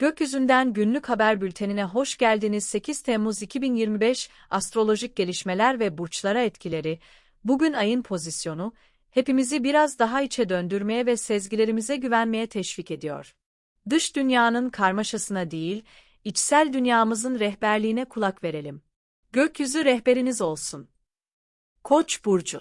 Gökyüzünden günlük haber bültenine hoş geldiniz. 8 Temmuz 2025 astrolojik gelişmeler ve burçlara etkileri. Bugün ayın pozisyonu hepimizi biraz daha içe döndürmeye ve sezgilerimize güvenmeye teşvik ediyor. Dış dünyanın karmaşasına değil, içsel dünyamızın rehberliğine kulak verelim. Gökyüzü rehberiniz olsun. Koç burcu.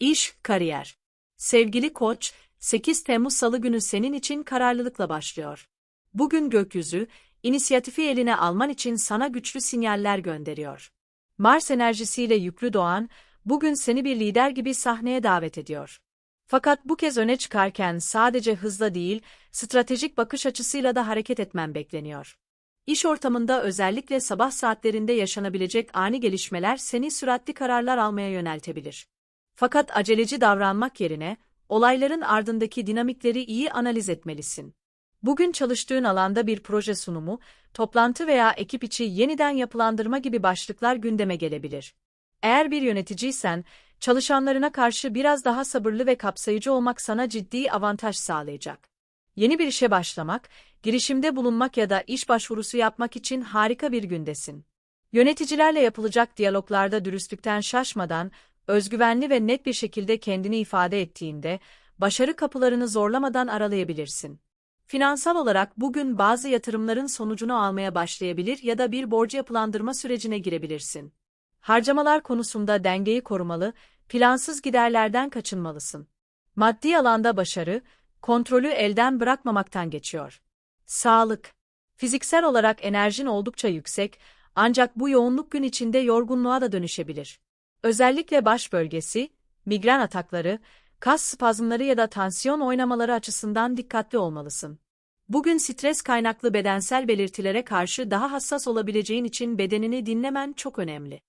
İş, kariyer. Sevgili Koç, 8 Temmuz Salı günü senin için kararlılıkla başlıyor. Bugün gökyüzü, inisiyatifi eline alman için sana güçlü sinyaller gönderiyor. Mars enerjisiyle yüklü doğan, bugün seni bir lider gibi sahneye davet ediyor. Fakat bu kez öne çıkarken sadece hızla değil, stratejik bakış açısıyla da hareket etmen bekleniyor. İş ortamında özellikle sabah saatlerinde yaşanabilecek ani gelişmeler seni süratli kararlar almaya yöneltebilir. Fakat aceleci davranmak yerine, olayların ardındaki dinamikleri iyi analiz etmelisin. Bugün çalıştığın alanda bir proje sunumu, toplantı veya ekip içi yeniden yapılandırma gibi başlıklar gündeme gelebilir. Eğer bir yöneticiysen, çalışanlarına karşı biraz daha sabırlı ve kapsayıcı olmak sana ciddi avantaj sağlayacak. Yeni bir işe başlamak, girişimde bulunmak ya da iş başvurusu yapmak için harika bir gündesin. Yöneticilerle yapılacak diyaloglarda dürüstlükten şaşmadan, özgüvenli ve net bir şekilde kendini ifade ettiğinde, başarı kapılarını zorlamadan aralayabilirsin. Finansal olarak bugün bazı yatırımların sonucunu almaya başlayabilir ya da bir borcu yapılandırma sürecine girebilirsin. Harcamalar konusunda dengeyi korumalı, plansız giderlerden kaçınmalısın. Maddi alanda başarı, kontrolü elden bırakmamaktan geçiyor. Sağlık. Fiziksel olarak enerjin oldukça yüksek, ancak bu yoğunluk gün içinde yorgunluğa da dönüşebilir. Özellikle baş bölgesi, migren atakları, kas spazmları ya da tansiyon oynamaları açısından dikkatli olmalısın. Bugün stres kaynaklı bedensel belirtilere karşı daha hassas olabileceğin için bedenini dinlemen çok önemli.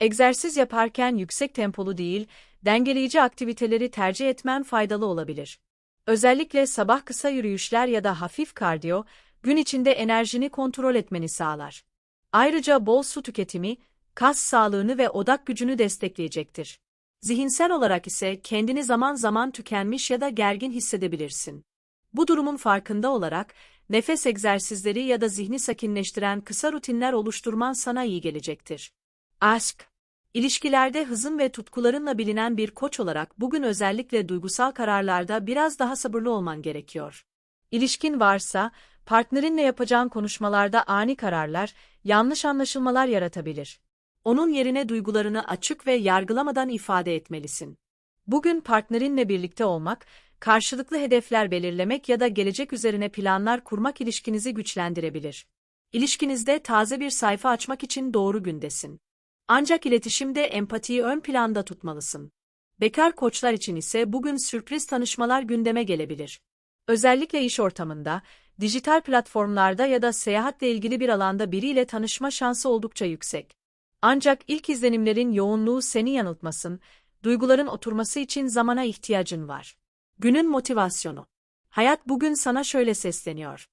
Egzersiz yaparken yüksek tempolu değil, dengeleyici aktiviteleri tercih etmen faydalı olabilir. Özellikle sabah kısa yürüyüşler ya da hafif kardiyo, gün içinde enerjini kontrol etmeni sağlar. Ayrıca bol su tüketimi, kas sağlığını ve odak gücünü destekleyecektir. Zihinsel olarak ise kendini zaman zaman tükenmiş ya da gergin hissedebilirsin. Bu durumun farkında olarak, nefes egzersizleri ya da zihni sakinleştiren kısa rutinler oluşturman sana iyi gelecektir. Aşk İlişkilerde hızın ve tutkularınla bilinen bir koç olarak bugün özellikle duygusal kararlarda biraz daha sabırlı olman gerekiyor. İlişkin varsa, partnerinle yapacağın konuşmalarda ani kararlar, yanlış anlaşılmalar yaratabilir. Onun yerine duygularını açık ve yargılamadan ifade etmelisin. Bugün partnerinle birlikte olmak, karşılıklı hedefler belirlemek ya da gelecek üzerine planlar kurmak ilişkinizi güçlendirebilir. İlişkinizde taze bir sayfa açmak için doğru gündesin. Ancak iletişimde empatiyi ön planda tutmalısın. Bekar koçlar için ise bugün sürpriz tanışmalar gündeme gelebilir. Özellikle iş ortamında, dijital platformlarda ya da seyahatle ilgili bir alanda biriyle tanışma şansı oldukça yüksek. Ancak ilk izlenimlerin yoğunluğu seni yanıltmasın, duyguların oturması için zamana ihtiyacın var. Günün motivasyonu. Hayat bugün sana şöyle sesleniyor.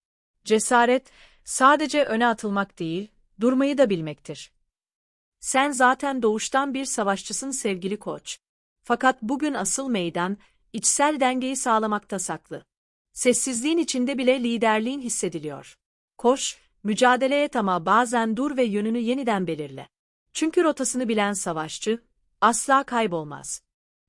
Cesaret, sadece öne atılmak değil, durmayı da bilmektir. Sen zaten doğuştan bir savaşçısın sevgili koç. Fakat bugün asıl meydan, içsel dengeyi sağlamakta saklı. Sessizliğin içinde bile liderliğin hissediliyor. Koş, mücadele et ama bazen dur ve yönünü yeniden belirle. Çünkü rotasını bilen savaşçı, asla kaybolmaz.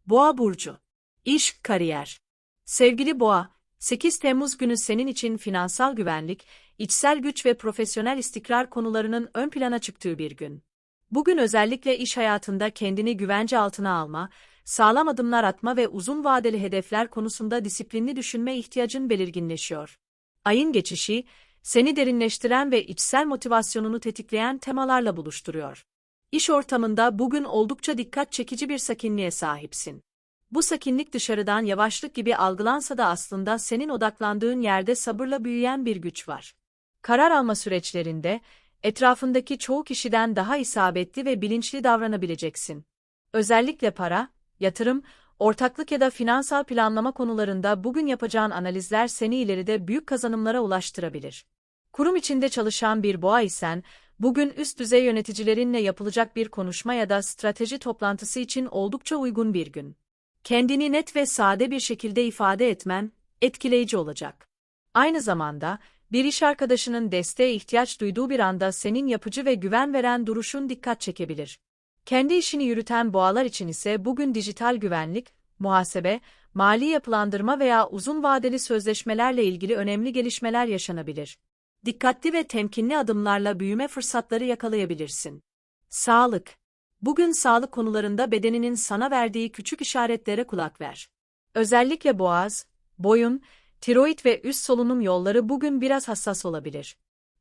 Boğa Burcu İş, Kariyer Sevgili Boğa, 8 Temmuz günü senin için finansal güvenlik, içsel güç ve profesyonel istikrar konularının ön plana çıktığı bir gün. Bugün özellikle iş hayatında kendini güvence altına alma, sağlam adımlar atma ve uzun vadeli hedefler konusunda disiplinli düşünme ihtiyacın belirginleşiyor. Ayın geçişi, seni derinleştiren ve içsel motivasyonunu tetikleyen temalarla buluşturuyor. İş ortamında bugün oldukça dikkat çekici bir sakinliğe sahipsin. Bu sakinlik dışarıdan yavaşlık gibi algılansa da aslında senin odaklandığın yerde sabırla büyüyen bir güç var. Karar alma süreçlerinde, etrafındaki çoğu kişiden daha isabetli ve bilinçli davranabileceksin. Özellikle para, yatırım, ortaklık ya da finansal planlama konularında bugün yapacağın analizler seni ileride büyük kazanımlara ulaştırabilir. Kurum içinde çalışan bir boğa isen, bugün üst düzey yöneticilerinle yapılacak bir konuşma ya da strateji toplantısı için oldukça uygun bir gün. Kendini net ve sade bir şekilde ifade etmen, etkileyici olacak. Aynı zamanda, bir iş arkadaşının desteğe ihtiyaç duyduğu bir anda senin yapıcı ve güven veren duruşun dikkat çekebilir. Kendi işini yürüten boğalar için ise bugün dijital güvenlik, muhasebe, mali yapılandırma veya uzun vadeli sözleşmelerle ilgili önemli gelişmeler yaşanabilir. Dikkatli ve temkinli adımlarla büyüme fırsatları yakalayabilirsin. Sağlık Bugün sağlık konularında bedeninin sana verdiği küçük işaretlere kulak ver. Özellikle boğaz, boyun, tiroid ve üst solunum yolları bugün biraz hassas olabilir.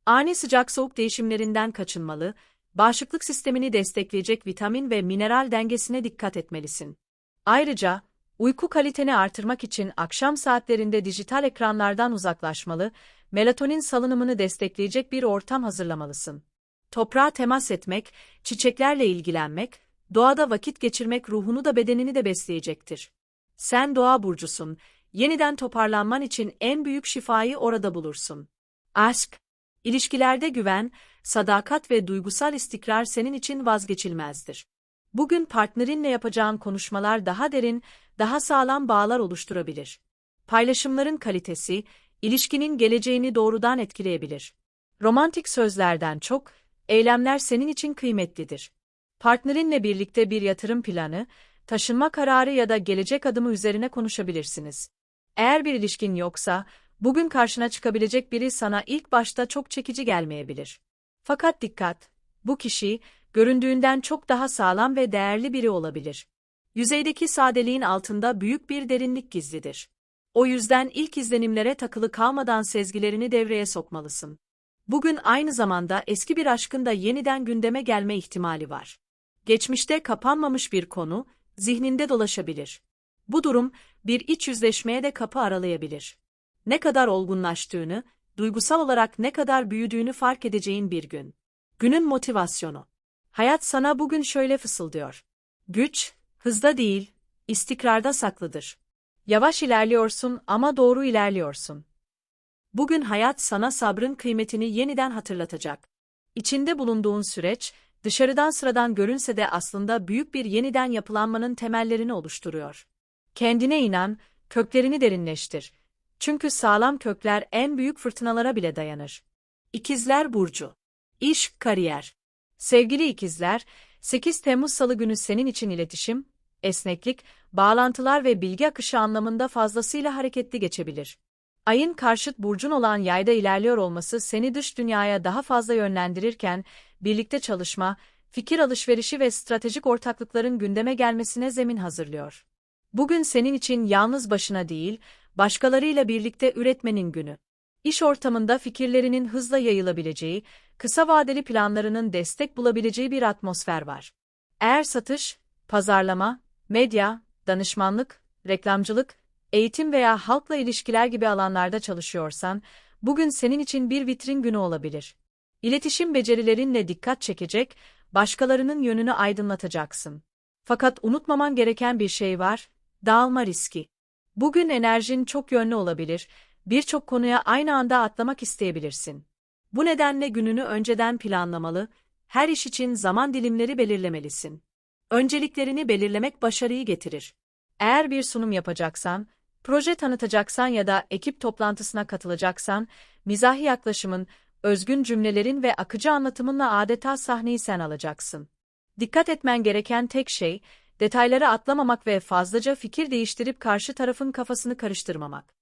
Ani sıcak soğuk değişimlerinden kaçınmalı, bağışıklık sistemini destekleyecek vitamin ve mineral dengesine dikkat etmelisin. Ayrıca, uyku kaliteni artırmak için akşam saatlerinde dijital ekranlardan uzaklaşmalı, melatonin salınımını destekleyecek bir ortam hazırlamalısın. Toprağa temas etmek, çiçeklerle ilgilenmek, doğada vakit geçirmek ruhunu da bedenini de besleyecektir. Sen doğa burcusun, yeniden toparlanman için en büyük şifayı orada bulursun. Aşk, ilişkilerde güven, sadakat ve duygusal istikrar senin için vazgeçilmezdir. Bugün partnerinle yapacağın konuşmalar daha derin, daha sağlam bağlar oluşturabilir. Paylaşımların kalitesi, ilişkinin geleceğini doğrudan etkileyebilir. Romantik sözlerden çok, eylemler senin için kıymetlidir. Partnerinle birlikte bir yatırım planı, taşınma kararı ya da gelecek adımı üzerine konuşabilirsiniz. Eğer bir ilişkin yoksa, bugün karşına çıkabilecek biri sana ilk başta çok çekici gelmeyebilir. Fakat dikkat, bu kişi, göründüğünden çok daha sağlam ve değerli biri olabilir. Yüzeydeki sadeliğin altında büyük bir derinlik gizlidir. O yüzden ilk izlenimlere takılı kalmadan sezgilerini devreye sokmalısın. Bugün aynı zamanda eski bir aşkın da yeniden gündeme gelme ihtimali var. Geçmişte kapanmamış bir konu, zihninde dolaşabilir. Bu durum, bir iç yüzleşmeye de kapı aralayabilir. Ne kadar olgunlaştığını, duygusal olarak ne kadar büyüdüğünü fark edeceğin bir gün. Günün motivasyonu. Hayat sana bugün şöyle fısıldıyor. Güç, hızda değil, istikrarda saklıdır. Yavaş ilerliyorsun ama doğru ilerliyorsun. Bugün hayat sana sabrın kıymetini yeniden hatırlatacak. İçinde bulunduğun süreç, dışarıdan sıradan görünse de aslında büyük bir yeniden yapılanmanın temellerini oluşturuyor. Kendine inan, köklerini derinleştir. Çünkü sağlam kökler en büyük fırtınalara bile dayanır. İkizler Burcu İş, Kariyer Sevgili ikizler, 8 Temmuz Salı günü senin için iletişim, esneklik, bağlantılar ve bilgi akışı anlamında fazlasıyla hareketli geçebilir. Ayın karşıt burcun olan yayda ilerliyor olması seni dış dünyaya daha fazla yönlendirirken, birlikte çalışma, fikir alışverişi ve stratejik ortaklıkların gündeme gelmesine zemin hazırlıyor. Bugün senin için yalnız başına değil, başkalarıyla birlikte üretmenin günü. İş ortamında fikirlerinin hızla yayılabileceği, kısa vadeli planlarının destek bulabileceği bir atmosfer var. Eğer satış, pazarlama, medya, danışmanlık, reklamcılık, eğitim veya halkla ilişkiler gibi alanlarda çalışıyorsan, bugün senin için bir vitrin günü olabilir. İletişim becerilerinle dikkat çekecek, başkalarının yönünü aydınlatacaksın. Fakat unutmaman gereken bir şey var, dağılma riski. Bugün enerjin çok yönlü olabilir, birçok konuya aynı anda atlamak isteyebilirsin. Bu nedenle gününü önceden planlamalı, her iş için zaman dilimleri belirlemelisin. Önceliklerini belirlemek başarıyı getirir. Eğer bir sunum yapacaksan, proje tanıtacaksan ya da ekip toplantısına katılacaksan, mizahi yaklaşımın, özgün cümlelerin ve akıcı anlatımınla adeta sahneyi sen alacaksın. Dikkat etmen gereken tek şey, detayları atlamamak ve fazlaca fikir değiştirip karşı tarafın kafasını karıştırmamak.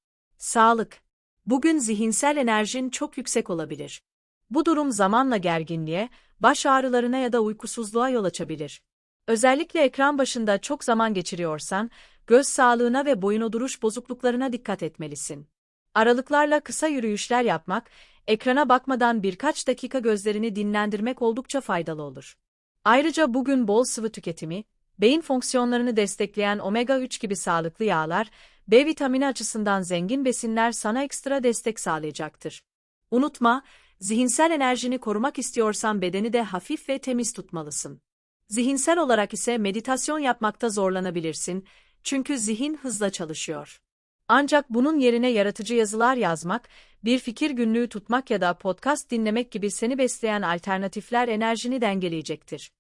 Sağlık. Bugün zihinsel enerjin çok yüksek olabilir. Bu durum zamanla gerginliğe, baş ağrılarına ya da uykusuzluğa yol açabilir. Özellikle ekran başında çok zaman geçiriyorsan, göz sağlığına ve boyun duruş bozukluklarına dikkat etmelisin. Aralıklarla kısa yürüyüşler yapmak, ekrana bakmadan birkaç dakika gözlerini dinlendirmek oldukça faydalı olur. Ayrıca bugün bol sıvı tüketimi, beyin fonksiyonlarını destekleyen omega-3 gibi sağlıklı yağlar, B vitamini açısından zengin besinler sana ekstra destek sağlayacaktır. Unutma, zihinsel enerjini korumak istiyorsan bedeni de hafif ve temiz tutmalısın. Zihinsel olarak ise meditasyon yapmakta zorlanabilirsin, çünkü zihin hızla çalışıyor. Ancak bunun yerine yaratıcı yazılar yazmak, bir fikir günlüğü tutmak ya da podcast dinlemek gibi seni besleyen alternatifler enerjini dengeleyecektir.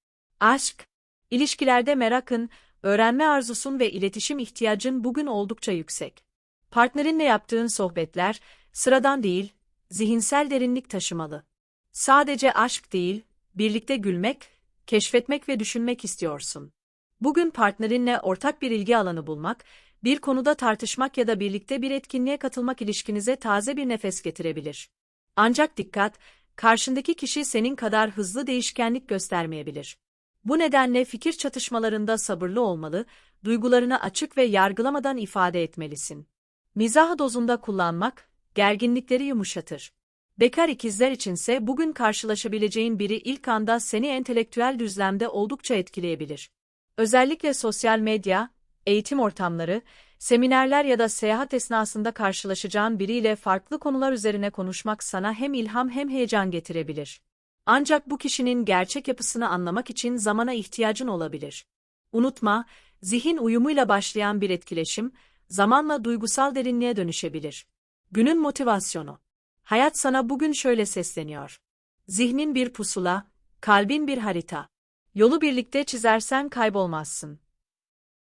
Aşk, ilişkilerde merakın, öğrenme arzusun ve iletişim ihtiyacın bugün oldukça yüksek. Partnerinle yaptığın sohbetler, sıradan değil, zihinsel derinlik taşımalı. Sadece aşk değil, birlikte gülmek, keşfetmek ve düşünmek istiyorsun. Bugün partnerinle ortak bir ilgi alanı bulmak, bir konuda tartışmak ya da birlikte bir etkinliğe katılmak ilişkinize taze bir nefes getirebilir. Ancak dikkat, karşındaki kişi senin kadar hızlı değişkenlik göstermeyebilir. Bu nedenle fikir çatışmalarında sabırlı olmalı, duygularını açık ve yargılamadan ifade etmelisin. Mizah dozunda kullanmak, gerginlikleri yumuşatır. Bekar ikizler içinse bugün karşılaşabileceğin biri ilk anda seni entelektüel düzlemde oldukça etkileyebilir. Özellikle sosyal medya, eğitim ortamları, seminerler ya da seyahat esnasında karşılaşacağın biriyle farklı konular üzerine konuşmak sana hem ilham hem heyecan getirebilir. Ancak bu kişinin gerçek yapısını anlamak için zamana ihtiyacın olabilir. Unutma, zihin uyumuyla başlayan bir etkileşim, zamanla duygusal derinliğe dönüşebilir. Günün motivasyonu. Hayat sana bugün şöyle sesleniyor. Zihnin bir pusula, kalbin bir harita. Yolu birlikte çizersen kaybolmazsın.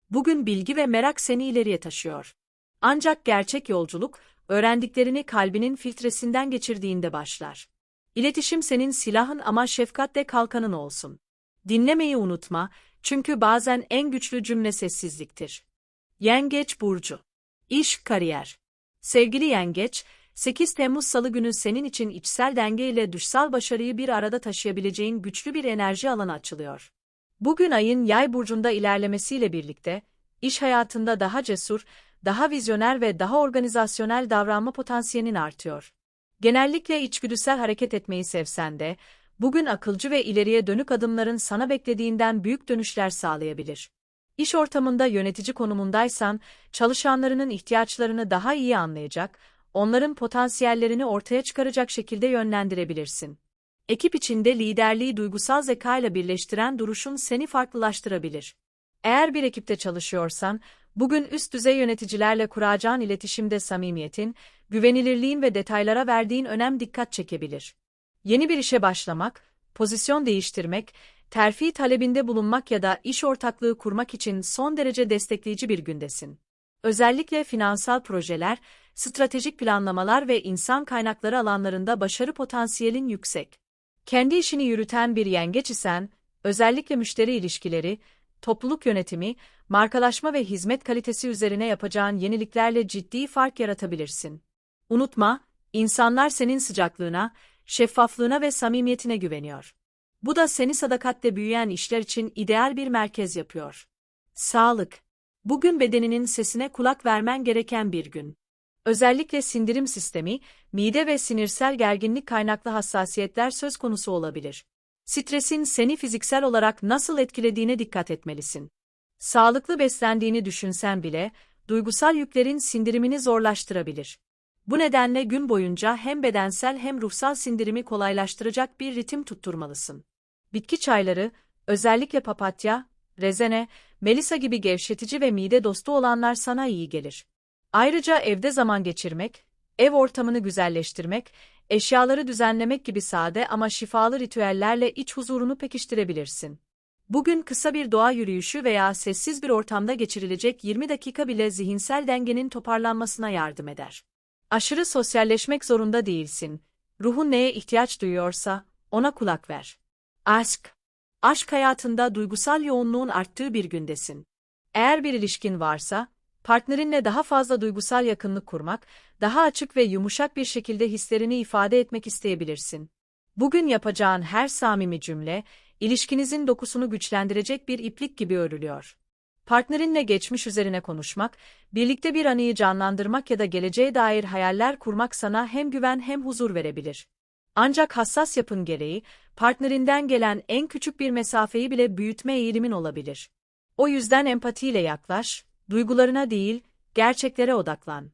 Bugün bilgi ve merak seni ileriye taşıyor. Ancak gerçek yolculuk, öğrendiklerini kalbinin filtresinden geçirdiğinde başlar. İletişim senin silahın ama şefkatle kalkanın olsun. Dinlemeyi unutma, çünkü bazen en güçlü cümle sessizliktir. Yengeç Burcu İş, kariyer Sevgili Yengeç, 8 Temmuz Salı günü senin için içsel denge ile dışsal başarıyı bir arada taşıyabileceğin güçlü bir enerji alanı açılıyor. Bugün ayın yay burcunda ilerlemesiyle birlikte, iş hayatında daha cesur, daha vizyoner ve daha organizasyonel davranma potansiyelin artıyor. Genellikle içgüdüsel hareket etmeyi sevsen de, bugün akılcı ve ileriye dönük adımların sana beklediğinden büyük dönüşler sağlayabilir. İş ortamında yönetici konumundaysan, çalışanlarının ihtiyaçlarını daha iyi anlayacak, onların potansiyellerini ortaya çıkaracak şekilde yönlendirebilirsin. Ekip içinde liderliği duygusal zekayla birleştiren duruşun seni farklılaştırabilir. Eğer bir ekipte çalışıyorsan, bugün üst düzey yöneticilerle kuracağın iletişimde samimiyetin, güvenilirliğin ve detaylara verdiğin önem dikkat çekebilir. Yeni bir işe başlamak, pozisyon değiştirmek, terfi talebinde bulunmak ya da iş ortaklığı kurmak için son derece destekleyici bir gündesin. Özellikle finansal projeler, stratejik planlamalar ve insan kaynakları alanlarında başarı potansiyelin yüksek. Kendi işini yürüten bir yengeç isen, özellikle müşteri ilişkileri, topluluk yönetimi, markalaşma ve hizmet kalitesi üzerine yapacağın yeniliklerle ciddi fark yaratabilirsin. Unutma, insanlar senin sıcaklığına, şeffaflığına ve samimiyetine güveniyor. Bu da seni sadakatle büyüyen işler için ideal bir merkez yapıyor. Sağlık. Bugün bedeninin sesine kulak vermen gereken bir gün. Özellikle sindirim sistemi, mide ve sinirsel gerginlik kaynaklı hassasiyetler söz konusu olabilir. Stresin seni fiziksel olarak nasıl etkilediğine dikkat etmelisin. Sağlıklı beslendiğini düşünsen bile, duygusal yüklerin sindirimini zorlaştırabilir. Bu nedenle gün boyunca hem bedensel hem ruhsal sindirimi kolaylaştıracak bir ritim tutturmalısın. Bitki çayları, özellikle papatya, rezene, melisa gibi gevşetici ve mide dostu olanlar sana iyi gelir. Ayrıca evde zaman geçirmek, ev ortamını güzelleştirmek, eşyaları düzenlemek gibi sade ama şifalı ritüellerle iç huzurunu pekiştirebilirsin. Bugün kısa bir doğa yürüyüşü veya sessiz bir ortamda geçirilecek 20 dakika bile zihinsel dengenin toparlanmasına yardım eder. Aşırı sosyalleşmek zorunda değilsin. Ruhun neye ihtiyaç duyuyorsa ona kulak ver. Aşk. Aşk hayatında duygusal yoğunluğun arttığı bir gündesin. Eğer bir ilişkin varsa, partnerinle daha fazla duygusal yakınlık kurmak, daha açık ve yumuşak bir şekilde hislerini ifade etmek isteyebilirsin. Bugün yapacağın her samimi cümle, ilişkinizin dokusunu güçlendirecek bir iplik gibi örülüyor. Partnerinle geçmiş üzerine konuşmak, birlikte bir anıyı canlandırmak ya da geleceğe dair hayaller kurmak sana hem güven hem huzur verebilir. Ancak hassas yapın gereği, partnerinden gelen en küçük bir mesafeyi bile büyütme eğilimin olabilir. O yüzden empatiyle yaklaş, duygularına değil, gerçeklere odaklan.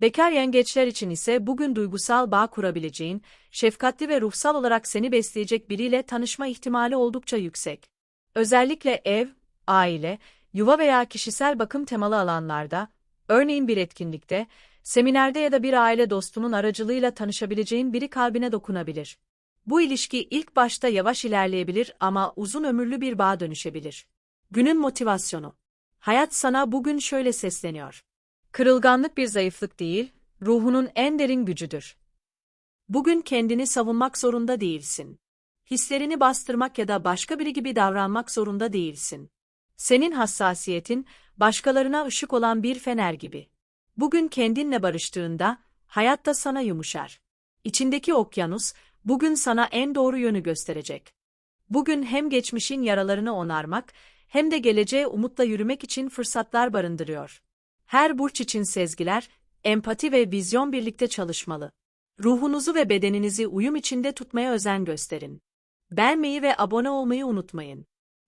Bekar yengeçler için ise bugün duygusal bağ kurabileceğin, şefkatli ve ruhsal olarak seni besleyecek biriyle tanışma ihtimali oldukça yüksek. Özellikle ev, aile, yuva veya kişisel bakım temalı alanlarda, örneğin bir etkinlikte, seminerde ya da bir aile dostunun aracılığıyla tanışabileceğin biri kalbine dokunabilir. Bu ilişki ilk başta yavaş ilerleyebilir ama uzun ömürlü bir bağ dönüşebilir. Günün motivasyonu. Hayat sana bugün şöyle sesleniyor. Kırılganlık bir zayıflık değil, ruhunun en derin gücüdür. Bugün kendini savunmak zorunda değilsin. Hislerini bastırmak ya da başka biri gibi davranmak zorunda değilsin. Senin hassasiyetin, başkalarına ışık olan bir fener gibi. Bugün kendinle barıştığında, hayat da sana yumuşar. İçindeki okyanus, bugün sana en doğru yönü gösterecek. Bugün hem geçmişin yaralarını onarmak, hem de geleceğe umutla yürümek için fırsatlar barındırıyor. Her burç için sezgiler, empati ve vizyon birlikte çalışmalı. Ruhunuzu ve bedeninizi uyum içinde tutmaya özen gösterin. Beğenmeyi ve abone olmayı unutmayın.